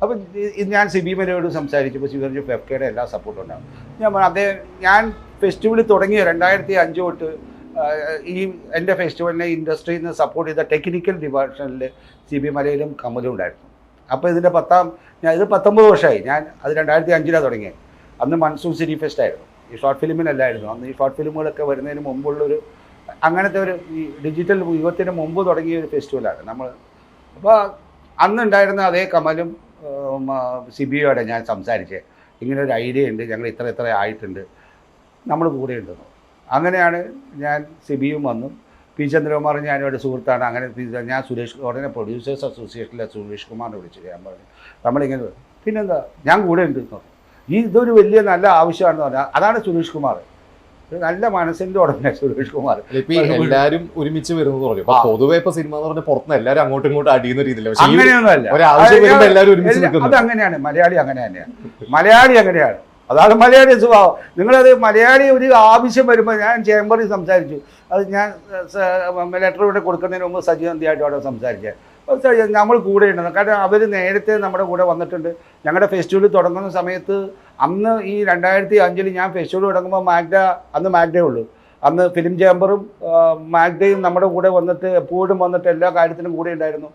അപ്പം ഇത് ഞാൻ സിബി മലയോട് സംസാരിച്ചപ്പോൾ സിബി പറഞ്ഞു കെയുടെ എല്ലാ സപ്പോർട്ടും ഉണ്ടാകും ഞാൻ അതേ ഞാൻ ഫെസ്റ്റിവൽ തുടങ്ങിയ? രണ്ടായിരത്തി അഞ്ച് തൊട്ട് ഈ എന്റെ ഫെസ്റ്റിവലിനെ ഇൻഡസ്ട്രിയിൽ നിന്ന് സപ്പോർട്ട് ചെയ്ത ടെക്നിക്കൽ ഡിപ്പാർട്ട്മെന്റിൽ സി ബി മലയിലും കമലും ഉണ്ടായിരുന്നു. അപ്പോൾ ഇതിന്റെ പത്താം ഞാൻ ഇത് പത്തൊമ്പത് വർഷമായി. ഞാൻ അത് രണ്ടായിരത്തി അഞ്ചിലാണ് തുടങ്ങിയത് അന്ന് മൺസൂൺ സിറ്റി ഫെസ്റ്റ് ആയിരുന്നു. ഈ ഷോർട്ട് ഫിലിമിനല്ലായിരുന്നു. അന്ന് ഈ ഷോർട്ട് ഫിലിമുകളൊക്കെ വരുന്നതിന് മുമ്പുള്ളൊരു അങ്ങനത്തെ ഒരു ഈ ഡിജിറ്റൽ യുഗത്തിന് മുമ്പ് തുടങ്ങിയ ഒരു ഫെസ്റ്റിവലാണ് നമ്മൾ അപ്പോൾ അന്നുണ്ടായിരുന്ന അതേ കമലും സിബിയോടെ ഞാൻ സംസാരിച്ചത് ഇങ്ങനെ ഒരു ഐഡിയ ഉണ്ട് ഞങ്ങൾ ഇത്ര ഇത്ര ആയിട്ടുണ്ട്. നമ്മൾ കൂടെ ഉണ്ടെന്ന്. അങ്ങനെയാണ് ഞാൻ സിബിയും വന്നു. പി ചന്ദ്രകുമാറും അവിടെ സുഹൃത്താണ്. അങ്ങനെ ഞാൻ സുരേഷ് ഉടനെ പ്രൊഡ്യൂസേഴ്സ് അസോസിയേഷനിലെ സുരേഷ് കുമാറിനെ വിളിച്ചു ഞാൻ പറഞ്ഞു. നമ്മളിങ്ങനെ പിന്നെന്താ? ഞാൻ കൂടെ ഉണ്ട് ഈ ഇതൊരു വലിയ നല്ല ആവശ്യമാണെന്ന് പറഞ്ഞാൽ അതാണ് സുരേഷ് കുമാർ. ഒരു നല്ല മനസ്സിന്റെ ഉടനെ സുരേഷ് കുമാർ. എല്ലാരും ഒരുമിച്ച് വരുന്നത് പറഞ്ഞു. പൊതുവെ ഇപ്പൊ സിനിമ എന്ന് പറഞ്ഞ പുറത്തുനിന്ന് എല്ലാരും അങ്ങോട്ടും ഇങ്ങോട്ടും അടിയുന്ന രീതിയില്ല അങ്ങനെയൊന്നുമല്ല. ഒരാവശ്യം അത് അങ്ങനെയാണ് മലയാളി അങ്ങനെ തന്നെയാണ്. മലയാളി അങ്ങനെയാണ്. അതാണ് മലയാളി സ്വഭാവം. നിങ്ങളത് മലയാളി ഒരു ആവശ്യം വരുമ്പോൾ ഞാൻ ചേംബറിൽ സംസാരിച്ചു. അത് ഞാൻ ലെറ്റർ ഇവിടെ കൊടുക്കുന്നതിന് മുമ്പ് സജീവന്തിയായിട്ട് അവിടെ സംസാരിച്ചത് നമ്മൾ കൂടെ ഉണ്ടെന്ന് കാരണം അവർ നേരത്തെ നമ്മുടെ കൂടെ വന്നിട്ടുണ്ട്. ഞങ്ങളുടെ ഫെസ്റ്റിവൽ തുടങ്ങുന്ന സമയത്ത് അന്ന് ഈ രണ്ടായിരത്തി അഞ്ചിൽ ഞാൻ ഫെസ്റ്റിവൽ തുടങ്ങുമ്പോൾ മാഗ്ഡ അന്ന് മാഗ്ഡേ ഉള്ളൂ. അന്ന് ഫിലിം ചേംബറും മാഗ്ഡയും നമ്മുടെ കൂടെ വന്നിട്ട് എപ്പോഴും വന്നിട്ട് എല്ലാ കാര്യത്തിനും കൂടെ ഉണ്ടായിരുന്നു.